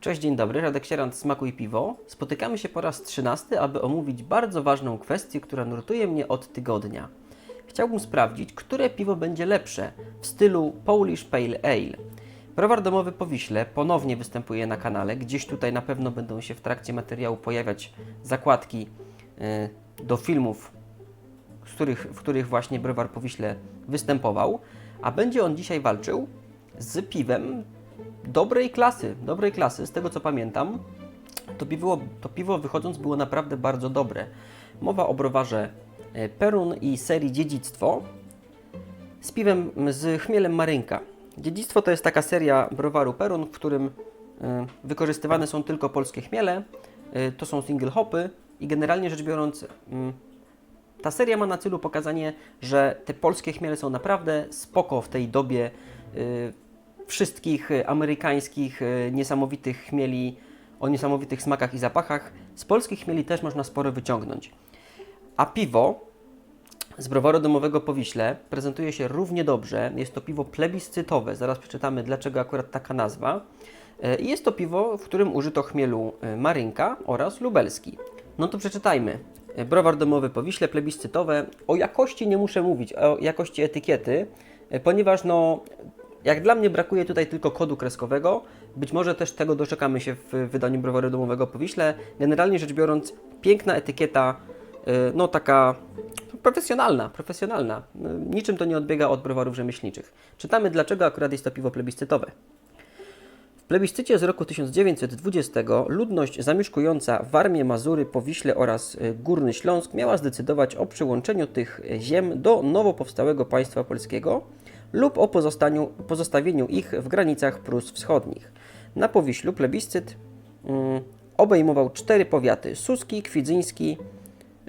Cześć, dzień dobry, Radek Sierant, Smaku i Piwo. Spotykamy się po raz trzynasty, aby omówić bardzo ważną kwestię, która nurtuje mnie od tygodnia. Chciałbym sprawdzić, które piwo będzie lepsze w stylu Polish Pale Ale. Browar domowy po Wiśle ponownie występuje na kanale. Gdzieś tutaj na pewno będą się w trakcie materiału pojawiać zakładki y, do filmów, z których, w których właśnie Browar po Wiśle występował. A będzie on dzisiaj walczył z piwem dobrej klasy, dobrej klasy, z tego co pamiętam, to piwo, to piwo wychodząc było naprawdę bardzo dobre. Mowa o browarze e, Perun i serii Dziedzictwo z piwem z chmielem Marynka. Dziedzictwo to jest taka seria browaru Perun, w którym e, wykorzystywane są tylko polskie chmiele, e, to są single hopy i generalnie rzecz biorąc mm, ta seria ma na celu pokazanie, że te polskie chmiele są naprawdę spoko w tej dobie wszystkich y, amerykańskich y, niesamowitych chmieli o niesamowitych smakach i zapachach. Z polskich chmieli też można sporo wyciągnąć. A piwo z browaru domowego po Wiśle prezentuje się równie dobrze. Jest to piwo plebiscytowe. Zaraz przeczytamy, dlaczego akurat taka nazwa. I jest to piwo, w którym użyto chmielu marynka oraz lubelski. No to przeczytajmy. Browar domowy po Wiśle, plebiscytowe. O jakości nie muszę mówić, o jakości etykiety, ponieważ no, jak dla mnie brakuje tutaj tylko kodu kreskowego. Być może też tego doczekamy się w wydaniu browaru domowego po Wiśle. Generalnie rzecz biorąc, piękna etykieta, e, no taka profesjonalna, profesjonalna. E, Niczym to nie odbiega od browarów rzemieślniczych. Czytamy, dlaczego akurat jest to piwo plebiscytowe. W plebiscycie z roku 1920 ludność zamieszkująca Warmię, Mazury, Powiśle oraz y, Górny Śląsk miała zdecydować o przyłączeniu tych ziem do nowo powstałego państwa polskiego lub o pozostawieniu ich w granicach Prus Wschodnich. Na Powiślu plebiscyt mm, obejmował cztery powiaty: Suski, Kwidzyński,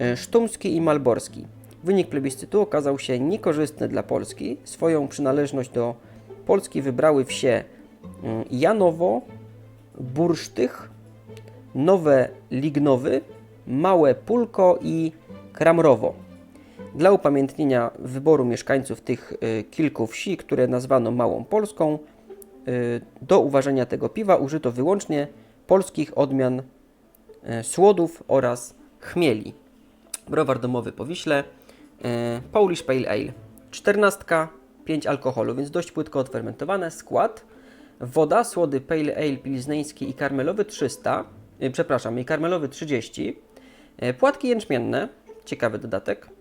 y, Sztumski i Malborski. Wynik plebiscytu okazał się niekorzystny dla Polski. Swoją przynależność do Polski wybrały wsie mm, Janowo, Bursztych, Nowe Lignowy, Małe Pulko i Kramrowo. Dla upamiętnienia wyboru mieszkańców tych y, kilku wsi, które nazwano Małą Polską, y, do uważania tego piwa użyto wyłącznie polskich odmian y, słodów oraz chmieli. Browar domowy po Wiśle, y, Polish Pale Ale, 14, 5 alkoholu, więc dość płytko odfermentowane. Skład, woda, słody Pale Ale pilzneński i karmelowy 300, y, przepraszam, i karmelowy 30, y, płatki jęczmienne, ciekawy dodatek,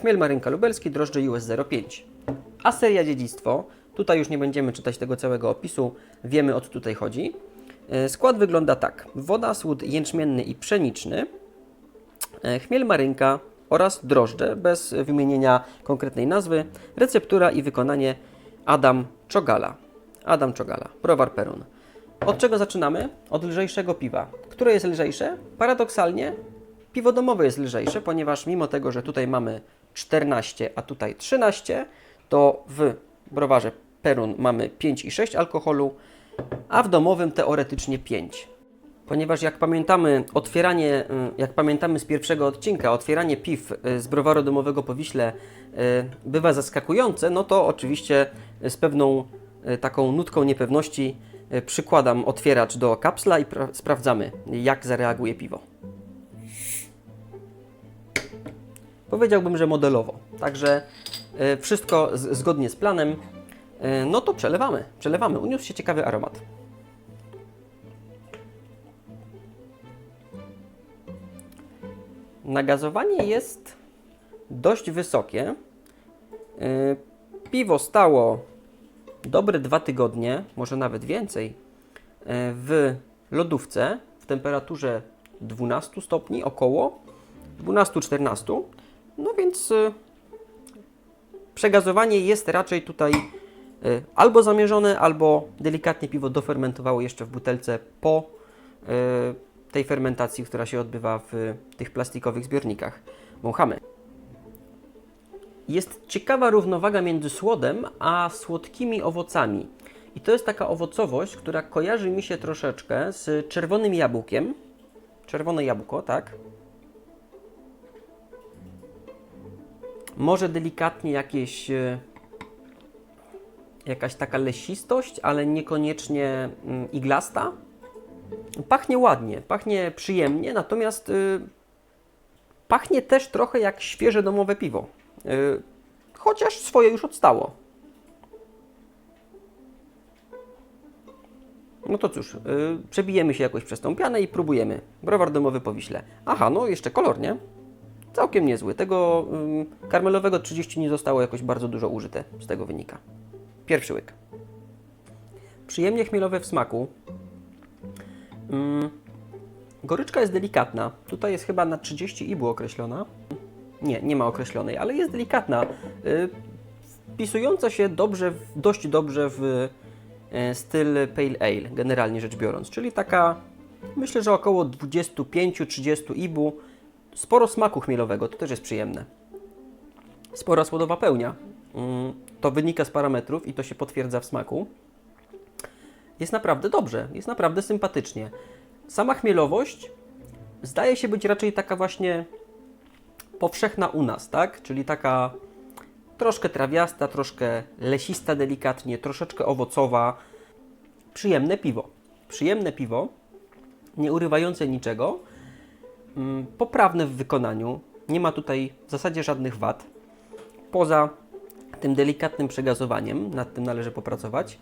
chmiel marynka lubelski, drożdże US 05. A seria dziedzictwo, tutaj już nie będziemy czytać tego całego opisu, wiemy o co tutaj chodzi. Y, Skład wygląda tak, woda, słód jęczmienny i pszeniczny, e, chmiel marynka oraz drożdże, bez wymienienia konkretnej nazwy, receptura i wykonanie Adam Czogala. Adam Czogala, browar Perun. Od czego zaczynamy? Od lżejszego piwa. Które jest lżejsze? Paradoksalnie piwo domowe jest lżejsze, ponieważ mimo tego, że tutaj mamy 14, a tutaj 13, to w browarze Perun mamy 5 i 6 alkoholu, a w domowym teoretycznie 5. Ponieważ jak pamiętamy, otwieranie, y, jak pamiętamy z pierwszego odcinka, otwieranie piw y, z browaru domowego po Wiśle y, bywa zaskakujące, no to oczywiście z pewną taką nutką niepewności przykładam otwieracz do kapsla i pra- sprawdzamy, jak zareaguje piwo. Powiedziałbym, że modelowo. Także y, wszystko zgodnie z planem. Y, No to przelewamy, przelewamy. Uniósł się ciekawy aromat. Nagazowanie jest dość wysokie. Yy, Piwo stało dobre dwa tygodnie, może nawet więcej, w lodówce w temperaturze 12 stopni, około 12-14. No więc yy, przegazowanie jest raczej tutaj yy, albo zamierzone, albo delikatnie piwo dofermentowało jeszcze w butelce po yy, tej fermentacji, która się odbywa w tych plastikowych zbiornikach. Wąchamy. Jest ciekawa równowaga między słodem a słodkimi owocami. I to jest taka owocowość, która kojarzy mi się troszeczkę z czerwonym jabłkiem. Czerwone jabłko, tak? Może delikatnie jakieś e, jakaś taka lesistość, ale niekoniecznie mm, iglasta. Pachnie ładnie, pachnie przyjemnie, natomiast y, pachnie też trochę jak świeże domowe piwo. Y, chociaż swoje już odstało. No to cóż, y, przebijemy się jakoś przez tą pianę i próbujemy. Browar domowy po Wiśle. Aha, no jeszcze kolor, nie? Całkiem niezły. Tego karmelowego 30 nie zostało jakoś bardzo dużo użyte, z tego wynika. Pierwszy łyk. Przyjemnie chmielowe w smaku. Goryczka jest delikatna. Tutaj jest chyba na 30 ibu określona. Nie, nie ma określonej, ale jest delikatna. Y, wpisująca się dobrze, dość dobrze w y, styl Pale Ale, generalnie rzecz biorąc. Czyli taka, myślę, że około 25-30 ibu. Sporo smaku chmielowego, to też jest przyjemne. Spora słodowa pełnia. Mm, To wynika z parametrów i to się potwierdza w smaku. Jest naprawdę dobrze, jest naprawdę sympatycznie. Sama chmielowość zdaje się być raczej taka właśnie powszechna u nas, tak? Czyli taka troszkę trawiasta, troszkę lesista delikatnie, troszeczkę owocowa. Przyjemne piwo. Przyjemne piwo, nie urywające niczego, poprawne w wykonaniu. Nie ma tutaj w zasadzie żadnych wad. Poza tym delikatnym przegazowaniem, nad tym należy popracować.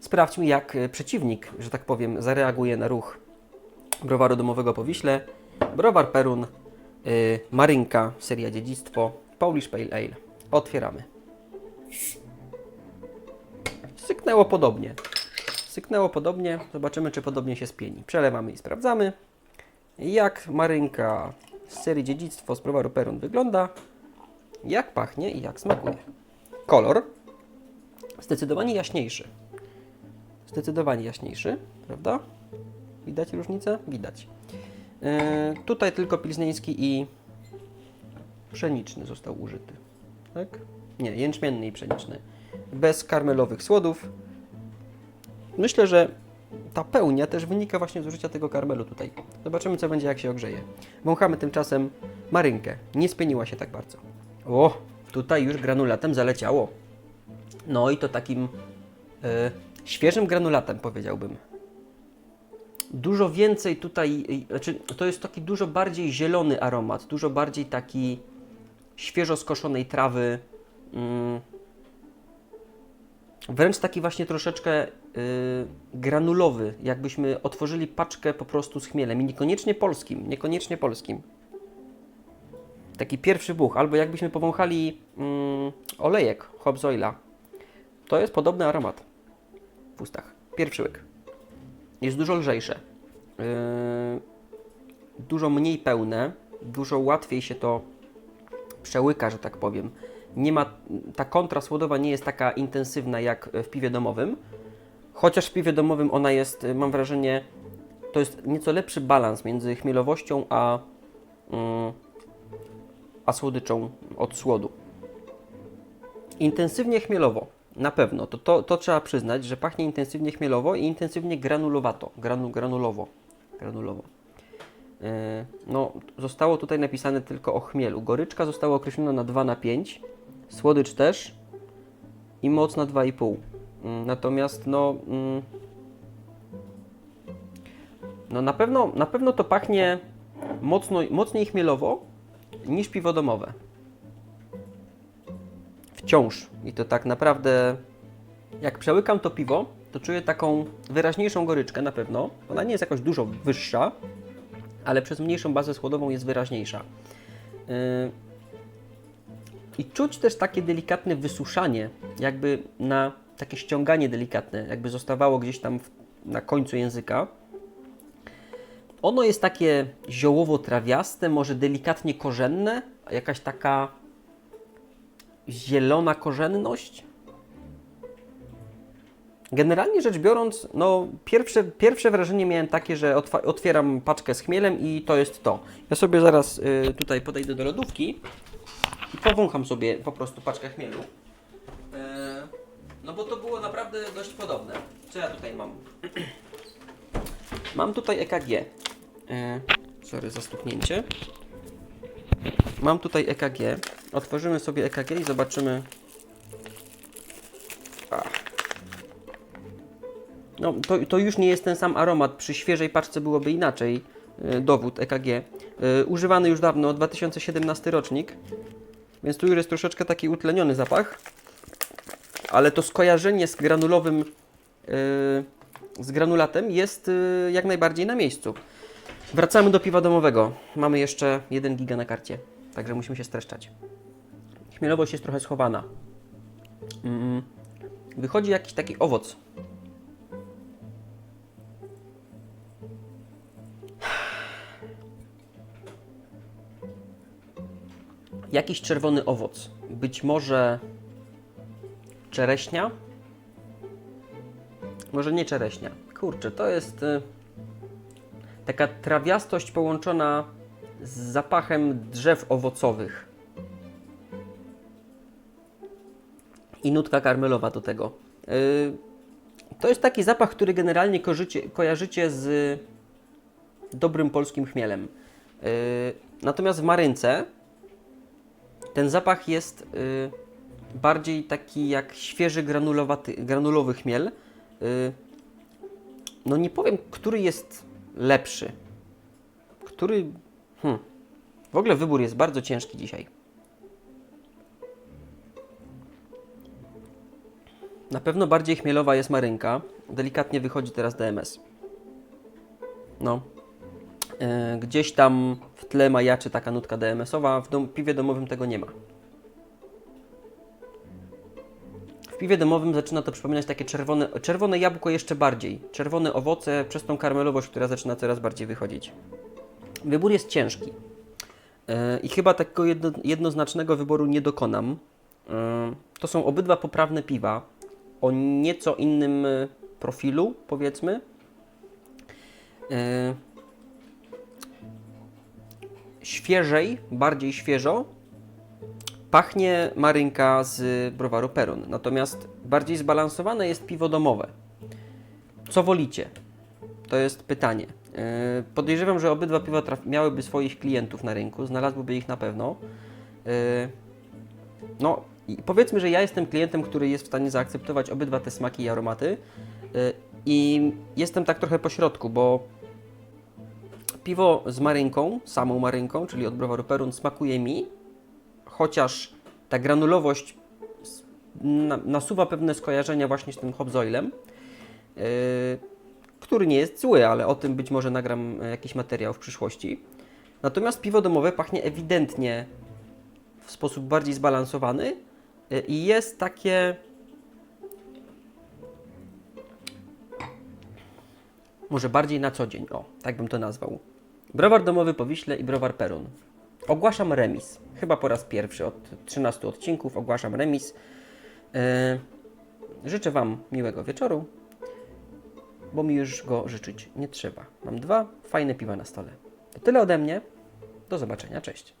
Sprawdźmy, jak e, przeciwnik, że tak powiem, zareaguje na ruch browaru domowego po Wiśle. Browar Perun, y, Marynka, seria Dziedzictwo, Polish Pale Ale. Otwieramy. Syknęło podobnie. Syknęło podobnie. Zobaczymy, czy podobnie się spieni. Przelewamy i sprawdzamy, jak Marynka z serii Dziedzictwo z browaru Perun wygląda, jak pachnie i jak smakuje. Kolor zdecydowanie jaśniejszy. Zdecydowanie jaśniejszy, prawda? Widać różnicę? Widać. Yy, tutaj tylko pilznieński i pszeniczny został użyty. Tak? Nie, jęczmienny i pszeniczny. Bez karmelowych słodów. Myślę, że ta pełnia też wynika właśnie z użycia tego karmelu tutaj. Zobaczymy, co będzie, jak się ogrzeje. Wąchamy tymczasem marynkę. Nie spieniła się tak bardzo. O, tutaj już granulatem zaleciało. No i to takim e, świeżym granulatem powiedziałbym. Dużo więcej tutaj, y, znaczy to jest taki dużo bardziej zielony aromat, dużo bardziej taki świeżo skoszonej trawy. Mm, wręcz taki właśnie troszeczkę y, granulowy, jakbyśmy otworzyli paczkę po prostu z chmielem i niekoniecznie polskim, niekoniecznie polskim. Taki pierwszy buch, albo jakbyśmy powąchali mm, olejek hops oila. To jest podobny aromat w ustach. Pierwszy łyk. Jest dużo lżejsze. Yy, dużo mniej pełne, dużo łatwiej się to przełyka, że tak powiem. Nie ma, ta kontra słodowa nie jest taka intensywna jak w piwie domowym, chociaż w piwie domowym ona jest, mam wrażenie, to jest nieco lepszy balans między chmielowością a, mm, a słodyczą od słodu. Intensywnie chmielowo, na pewno. To, to, to trzeba przyznać, że pachnie intensywnie chmielowo i intensywnie granulowato. Granu, granulowo. granulowo. Yy, no, zostało tutaj napisane tylko o chmielu. Goryczka została określona na 2 na 5, słodycz też i moc na 2,5. Yy, natomiast no, yy, no na pewno, na pewno to pachnie mocno, mocniej chmielowo niż piwo domowe. Wciąż. I to tak naprawdę, jak przełykam to piwo, to czuję taką wyraźniejszą goryczkę na pewno. Ona nie jest jakoś dużo wyższa, ale przez mniejszą bazę słodową jest wyraźniejsza. Yy, I czuć też takie delikatne wysuszanie, jakby na takie ściąganie delikatne, jakby zostawało gdzieś tam w, na końcu języka. Ono jest takie ziołowo-trawiaste, może delikatnie korzenne, jakaś taka zielona korzenność. Generalnie rzecz biorąc, no pierwsze, pierwsze wrażenie miałem takie, że otwieram paczkę z chmielem i to jest to. Ja sobie zaraz y, tutaj podejdę do lodówki i powącham sobie po prostu paczkę chmielu. Y, no bo to było naprawdę dość podobne. Co ja tutaj mam? mam tutaj EKG. Y, sorry za stuknięcie. Mam tutaj EKG. Otworzymy sobie EKG i zobaczymy. No, to, to już nie jest ten sam aromat. Przy świeżej paczce byłoby inaczej. E, Dowód EKG. E, Używany już dawno, 2017 rocznik. Więc tu już jest troszeczkę taki utleniony zapach. Ale to skojarzenie z granulowym, e, z granulatem jest e, jak najbardziej na miejscu. Wracamy do piwa domowego. Mamy jeszcze 1 giga na karcie, także musimy się streszczać. Chmielowość jest trochę schowana. Wychodzi jakiś taki owoc. Jakiś czerwony owoc. Być może czereśnia? Może nie czereśnia. Kurczę, to jest y, taka trawiastość połączona z zapachem drzew owocowych. I nutka karmelowa do tego. Y, to jest taki zapach, który generalnie kojarzycie z dobrym polskim chmielem. Y, natomiast w marynce ten zapach jest y, bardziej taki jak świeży granulowaty, granulowy chmiel. Y, no nie powiem, który jest lepszy. Który. Hmm. W ogóle wybór jest bardzo ciężki dzisiaj. Na pewno bardziej chmielowa jest marynka. Delikatnie wychodzi teraz DMS. No. E, gdzieś tam w tle majaczy taka nutka DMS-owa. W dom, piwie domowym tego nie ma. W piwie domowym zaczyna to przypominać takie czerwone, czerwone jabłko jeszcze bardziej. Czerwone owoce przez tą karmelowość, która zaczyna coraz bardziej wychodzić. Wybór jest ciężki. E, I chyba takiego jedno, jednoznacznego wyboru nie dokonam. E, To są obydwa poprawne piwa o nieco innym profilu, powiedzmy. E, Świeżej, bardziej świeżo pachnie marynka z browaru Perun. Natomiast bardziej zbalansowane jest piwo domowe. Co wolicie? To jest pytanie. Yy, Podejrzewam, że obydwa piwa miałyby swoich klientów na rynku, znalazłyby ich na pewno. Yy, No, powiedzmy, że ja jestem klientem, który jest w stanie zaakceptować obydwa te smaki i aromaty. Yy, I jestem tak trochę po środku, bo piwo z marynką, samą marynką, czyli od browaru Perun, smakuje mi, chociaż ta granulowość nasuwa pewne skojarzenia właśnie z tym hopzoilem, yy, który nie jest zły, ale o tym być może nagram e, jakiś materiał w przyszłości. Natomiast piwo domowe pachnie ewidentnie w sposób bardziej zbalansowany yy, i jest takie może bardziej na co dzień, o, tak bym to nazwał. Browar domowy po Wiśle i browar Perun. Ogłaszam remis. Chyba po raz pierwszy od 13 odcinków ogłaszam remis. E, życzę Wam miłego wieczoru, bo mi już go życzyć nie trzeba. Mam dwa fajne piwa na stole. To tyle ode mnie. Do zobaczenia. Cześć.